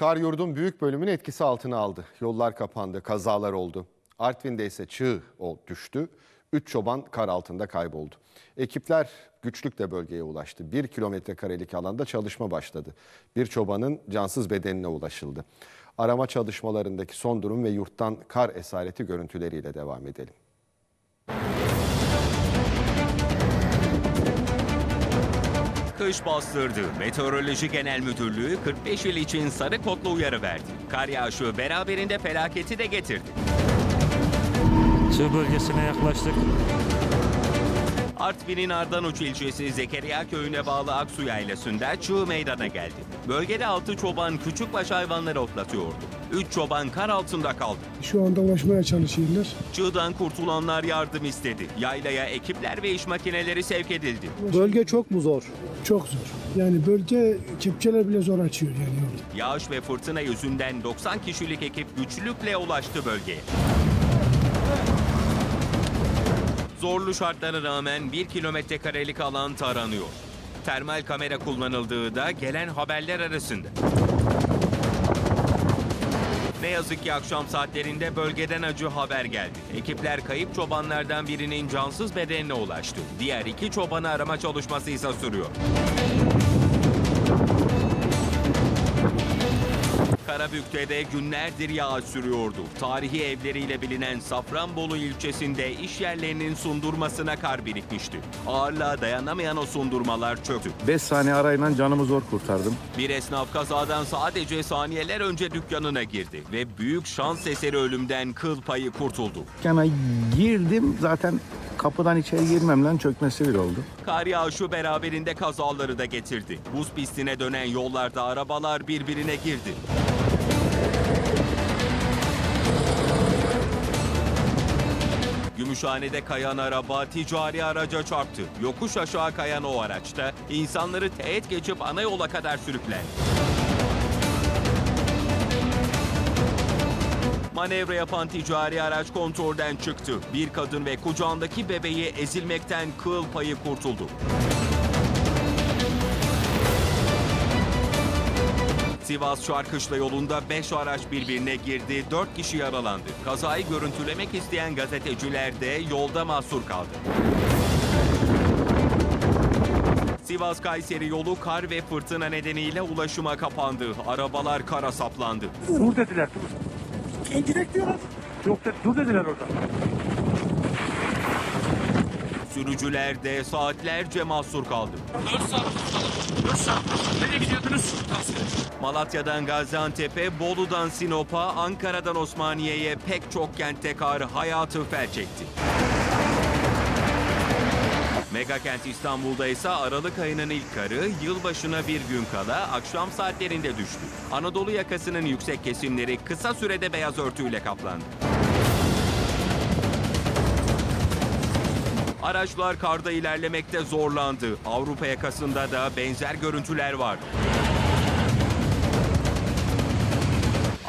Kar yurdun büyük bölümünü etkisi altına aldı. Yollar kapandı, kazalar oldu. Artvin'de ise çığ o düştü. Üç çoban kar altında kayboldu. Ekipler güçlükle bölgeye ulaştı. Bir kilometre karelik alanda çalışma başladı. Bir çobanın cansız bedenine ulaşıldı. Arama çalışmalarındaki son durum ve yurttan kar esareti görüntüleriyle devam edelim. Kış bastırdı. Meteoroloji Genel Müdürlüğü 45 il için sarı kodlu uyarı verdi. Kar yağışı beraberinde felaketi de getirdi. Çığ bölgesine yaklaştık. Artvin'in Ardanuç ilçesi Zekeriya köyüne bağlı Aksu Yaylası'nda çığ meydana geldi. Bölgede 6 çoban küçükbaş hayvanları otlatıyordu. 3 çoban kar altında kaldı. Şu anda ulaşmaya çalışıyorlar. Çığdan kurtulanlar yardım istedi. Yaylaya ekipler ve iş makineleri sevk edildi. Bölge çok mu zor? Çok zor. Yani bölge kepçeler bile zor açıyor yani yolda. Yağış ve fırtına yüzünden 90 kişilik ekip güçlükle ulaştı bölgeye. Zorlu şartlara rağmen 1 kilometre karelik alan taranıyor. Termal kamera kullanıldığı da gelen haberler arasında. Ne yazık ki akşam saatlerinde bölgeden acı haber geldi. Ekipler kayıp çobanlardan birinin cansız bedenine ulaştı. Diğer iki çobanı arama çalışması ise sürüyor. Karabük'te günlerdir yağış sürüyordu. Tarihi evleriyle bilinen Safranbolu ilçesinde iş yerlerinin sundurmasına kar birikmişti. Ağırlığa dayanamayan o sundurmalar çöktü. 5 saniye arayla canımı zor kurtardım. Bir esnaf kazadan sadece saniyeler önce dükkanına girdi ve büyük şans eseri ölümden kıl payı kurtuldu. Dükkana girdim zaten kapıdan içeri girmemle çökmesi bir oldu. Kar yağışı beraberinde kazaları da getirdi. Buz pistine dönen yollarda arabalar birbirine girdi. Gümüşhane'de kayan araba ticari araca çarptı. Yokuş aşağı kayan o araçta insanları teğet geçip ana yola kadar sürüklendi. Manevra yapan ticari araç kontrolden çıktı. Bir kadın ve kucağındaki bebeği ezilmekten kıl payı kurtuldu. Sivas Şarkışla yolunda 5 araç birbirine girdi, 4 kişi yaralandı. Kazayı görüntülemek isteyen gazeteciler de yolda mahsur kaldı. Sivas-Kayseri yolu kar ve fırtına nedeniyle ulaşıma kapandı. Arabalar kara saplandı. Dur dediler dur. İndirek diyorlar. Yok dur dediler orada. Sürücüler de saatlerce mahsur kaldı. 4 saat 4 saat. Nereye gidiyordunuz? Malatya'dan Gaziantep'e, Bolu'dan Sinop'a, Ankara'dan Osmaniye'ye pek çok kentte kar hayatı fel çekti. Mega kent İstanbul'da ise Aralık ayının ilk karı yılbaşına bir gün kala akşam saatlerinde düştü. Anadolu yakasının yüksek kesimleri kısa sürede beyaz örtüyle kaplandı. Araçlar karda ilerlemekte zorlandı. Avrupa yakasında da benzer görüntüler vardı.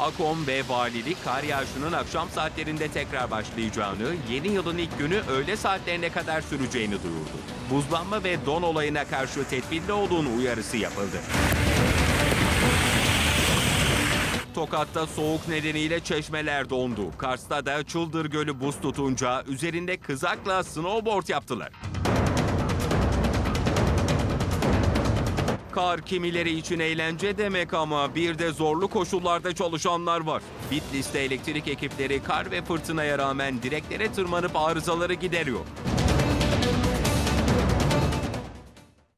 Akom ve valilik kar yağışının akşam saatlerinde tekrar başlayacağını, yeni yılın ilk günü öğle saatlerine kadar süreceğini duyurdu. Buzlanma ve don olayına karşı tedbirli olduğunu uyarısı yapıldı. Tokat'ta soğuk nedeniyle çeşmeler dondu. Kars'ta da Çıldır Gölü buz tutunca üzerinde kızakla snowboard yaptılar. Kar kimileri için eğlence demek ama bir de zorlu koşullarda çalışanlar var. Bitlis'te elektrik ekipleri kar ve fırtınaya rağmen direklere tırmanıp arızaları gideriyor.